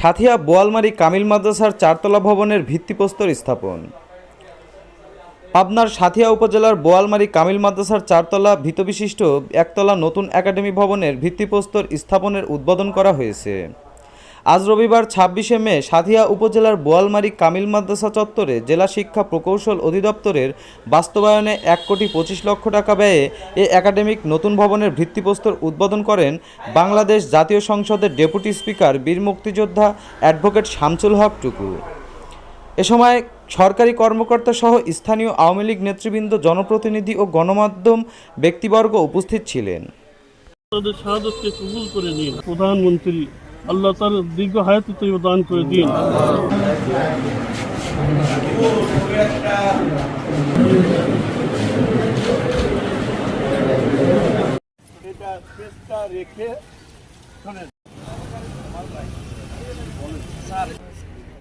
সাথিয়া বোয়ালমারি কামিল মাদ্রাসার চারতলা ভবনের ভিত্তিপ্রস্তর স্থাপন। পাবনার সাথিয়া উপজেলার বোয়ালমারি কামিল মাদ্রাসার চারতলা ভিতবিশিষ্ট একতলা নতুন একাডেমি ভবনের ভিত্তিপ্রস্তর স্থাপনের উদ্বোধন করা হয়েছে। আজ রবিবার ছাব্বিশে মে, সাথিয়া উপজেলার বোয়ালমারি কামিল মাদ্রাসা চত্বরে জেলা শিক্ষা প্রকৌশল অধিদপ্তরের বাস্তবায়নে এক কোটি পঁচিশ লক্ষ টাকা ব্যয়ে এ একাডেমিক নতুন ভবনের ভিত্তিপ্রস্তর উদ্বোধন করেন বাংলাদেশ জাতীয় সংসদের ডেপুটি স্পিকার বীর মুক্তিযোদ্ধা অ্যাডভোকেট শামসুল হক টুকু। এ সময় সরকারি কর্মকর্তা সহ স্থানীয় আওয়ামী লীগ নেতৃবৃন্দ, জনপ্রতিনিধি ও গণমাধ্যম ব্যক্তিবর্গ উপস্থিত ছিলেন। প্রধানমন্ত্রী আল্লাহ তার দীর্ঘ হায়াতে তৈব দান করে দিন। রেখে স্যার